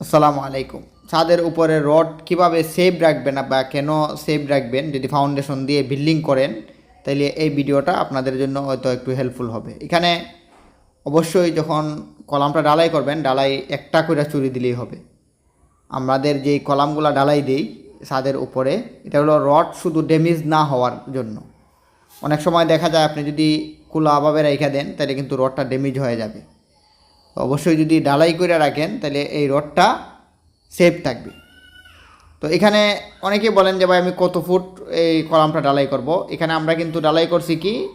আসসালামু আলাইকুম। ছাদের উপরে রড কীভাবে সেভ রাখবেন বা কেন সেভ রাখবেন, যদি ফাউন্ডেশন দিয়ে বিল্ডিং করেন, তাইলে এই ভিডিওটা আপনাদের জন্য হয়তো একটু হেল্পফুল হবে। এখানে অবশ্যই যখন কলামটা ডালাই করবেন, ডালাই একটা করে চুরি দিলেই হবে। আমাদের যে কলামগুলো ডালাই দিই ছাদের উপরে, এটা হলো রড শুধু ড্যামেজ না হওয়ার জন্য। অনেক সময় দেখা যায় আপনি যদি খোলাভাবে রেখে দেন তাহলে কিন্তু রডটা ড্যামেজ হয়ে যাবে। অবশ্যই যদি ডালাই করে রাখেন, তাহলে এই রডটা সেফ থাকবে। তো এখানে অনেকেই বলেন যে, ভাই, আমি কত ফুট এই কলামটা ডালাই করব? এখানে আমরা কিন্তু ডালাই করছি কি?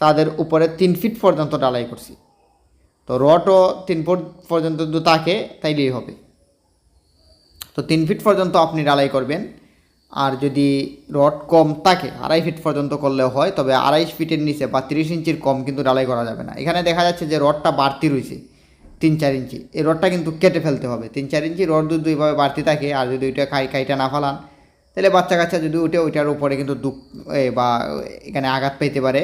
তাদের উপরে তিন ফিট পর্যন্ত ডালাই করছি। তো রডও তিন ফুট পর্যন্ত যদি থাকে, তাইলেই হবে। তো তিন ফিট পর্যন্ত আপনি ডালাই করবেন। আর যদি রড কম থাকে, আড়াই ফিট পর্যন্ত করলেও হয়, তবে আড়াই ফিটের নিচে বা তিরিশ ইঞ্চির কম কিন্তু ডালাই করা যাবে না। এখানে দেখা যাচ্ছে যে রডটা বাড়তি রয়েছে। তিন চার ইঞ্চি। এই রডটা কিন্তু কেটে ফেলতে হবে। তিন চার ইঞ্চি রড যদি দুইভাবে বাড়তি থাকে আর যদি ওইটা খাই, খাইটা না ফালান, তাহলে বাচ্চা কাচ্চা যদি উঠে ওইটার উপরে কিন্তু দুঃখ বা এখানে আঘাত পেতে পারে।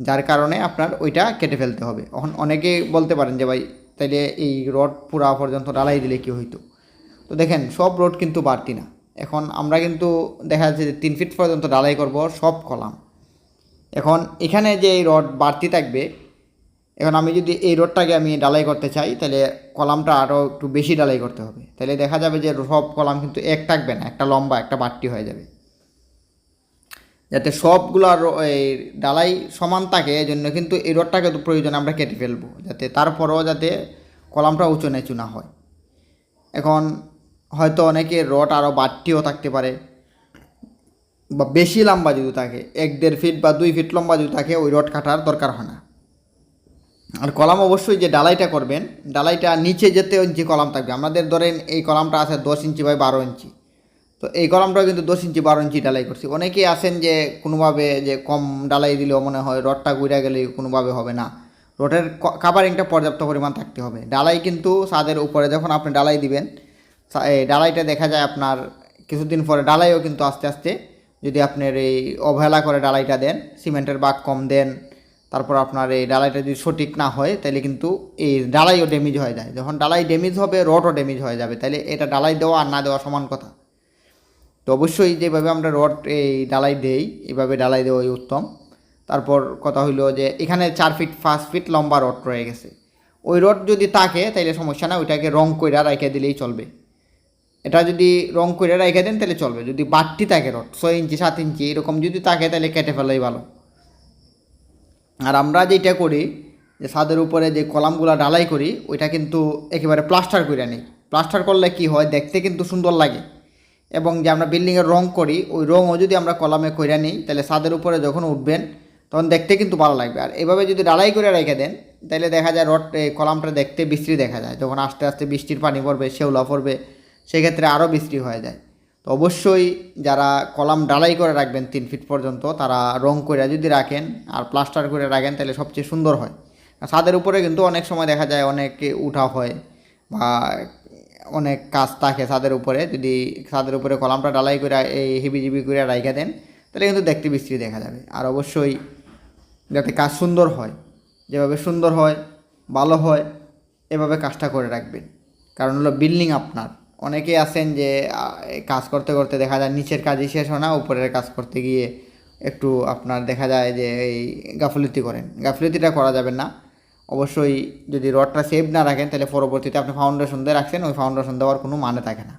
যার কারণে আপনার ওইটা কেটে ফেলতে হবে। এখন অনেকে বলতে পারেন যে, ভাই, তাইলে এই রড পুরা পর্যন্ত ডালাই দিলে কি হইতো? তো দেখেন, সব রড কিন্তু বাড়তি না। এখন আমরা কিন্তু দেখা যাচ্ছে যে তিন ফিট পর্যন্ত ডালাই করব, সব কলাম। এখন এখানে যে এই রড বাড়তি থাকবে এখন আমি যদি এই রোডটাকে আমি ডালাই করতে চাই, তাহলে কলামটা আরও একটু বেশি ডালাই করতে হবে। তাহলে দেখা যাবে যে সব কলাম কিন্তু এক থাকবে না, একটা লম্বা, একটা বাড়তি হয়ে যাবে। যাতে সবগুলো এই ডালাই সমান থাকে এই জন্য কিন্তু এই রোডটাকে তো প্রয়োজন আমরা কেটে ফেলব, যাতে তারপরেও যাতে কলামটা উঁচু নিচু না হয়। এখন হয়তো অনেকে রড আরও বাড়তিও থাকতে পারে, বা বেশি লম্বা যদি থাকে, এক দেড় ফিট বা দুই ফিট লম্বা যদি থাকে, ওই রড কাটার দরকার হয় না। আর কলাম অবশ্যই যে ডালাইটা করবেন, ডালাইটা নিচে যেতে ইঞ্চি কলাম থাকবে। আমাদের ধরেন এই কলামটা আছে দশ ইঞ্চি বাই বারো ইঞ্চি। তো এই কলামটাও কিন্তু দশ ইঞ্চি বারো ইঞ্চি ডালাই করছি। অনেকেই আছেন যে কোনোভাবে যে কম ডালাই দিলেও মনে হয় রডটা গুড়া গেলে কোনোভাবে হবে না। রডের কাভারিংটা পর্যাপ্ত পরিমাণ থাকতে হবে। ডালাই কিন্তু ছাদের উপরে যখন আপনি ডালাই দিবেন এই ডালাইটা দেখা যায় আপনার কিছুদিন পরে ডালাইও কিন্তু আস্তে আস্তে যদি আপনার এই অবহেলা করে ডালাইটা দেন, সিমেন্টের বাগ কম দেন তারপর আপনার এই ডালাইটা যদি সঠিক না হয়, তাহলে কিন্তু এই ডালাইও ড্যামেজ হয়ে যায়। যখন ডালাই ড্যামেজ হবে রডও ড্যামেজ হয়ে যাবে। তাহলে এটা ডালাই দেওয়া আর না দেওয়া সমান কথা। তো অবশ্যই যেভাবে আমরা রড এই ডালাই দেই এইভাবে ডালাই দেওয়াই উত্তম। তারপর কথা হইল যে, এখানে চার ফিট পাঁচ ফিট লম্বা রড রয়ে গেছে। ওই রড যদি থাকে তাহলে সমস্যা না ওইটাকে রং কইরা রেখে দিলেই চলবে। এটা যদি রং করে রেখে দেন তাহলে চলবে। যদি বাড়তি থাকে রড ছয় ইঞ্চি, সাত ইঞ্চি, এরকম যদি থাকে তাহলে কেটে ফেলাই ভালো। আর আমরা যেটা করি, যে ছাদের উপরে যে কলামগুলো ডালাই করি, ওইটা কিন্তু একেবারে প্লাস্টার করে নিই। প্লাস্টার করলে কি হয়, দেখতে কিন্তু সুন্দর লাগে। এবং যে আমরা বিল্ডিংয়ের রং করি, ওই রঙও যদি আমরা কলামে কইরা নিই, তাহলে ছাদের উপরে যখন উঠবেন, তখন দেখতে কিন্তু ভালো লাগবে। আর এভাবে যদি ডালাই করে রেখে দেন, তাহলে দেখা যায় রড কলামটা দেখতে বিশ্রী দেখা যায়। যখন আস্তে আস্তে বৃষ্টির পানি পড়বে, শেওলা পড়বে, সেক্ষেত্রে আরও বিশ্রী হয়ে যায়। অবশ্যই যারা কলাম ডালাই করে রাখবেন তিন ফিট পর্যন্ত, তারা রং করে যদি রাখেন আর প্লাস্টার করে রাখেন, তাহলে সবচেয়ে সুন্দর হয়। ছাদের উপরে কিন্তু অনেক সময় দেখা যায় অনেকে উঠা হয় বা অনেক কাজ থাকে ছাদের উপরে। যদি ছাদের উপরে কলামটা ডালাই করে এই হিবিজিবি করে রাইখা দেন, তাহলে কিন্তু দেখতে বিশ্রী দেখা যাবে। আর অবশ্যই যাতে কাজ সুন্দর হয়, যেভাবে সুন্দর হয়, ভালো হয়, এভাবে কাজটা করে রাখবেন। কারণ হলো বিল্ডিং আপনার। অনেকেই আছেন যে কাজ করতে করতে দেখা যায় নিচের কাজই শেষ হয় না, উপরের কাজ করতে গিয়ে একটু আপনার দেখা যায় যে, এই গাফলতি করেন। গাফলতিটা করা যাবে না। অবশ্যই যদি রডটা সেভ না রাখেন, তাহলে পরবর্তীতে আপনি ফাউন্ডেশন দিয়ে রাখছেন, ওই ফাউন্ডেশন দেওয়ার কোনো মানে থাকে না।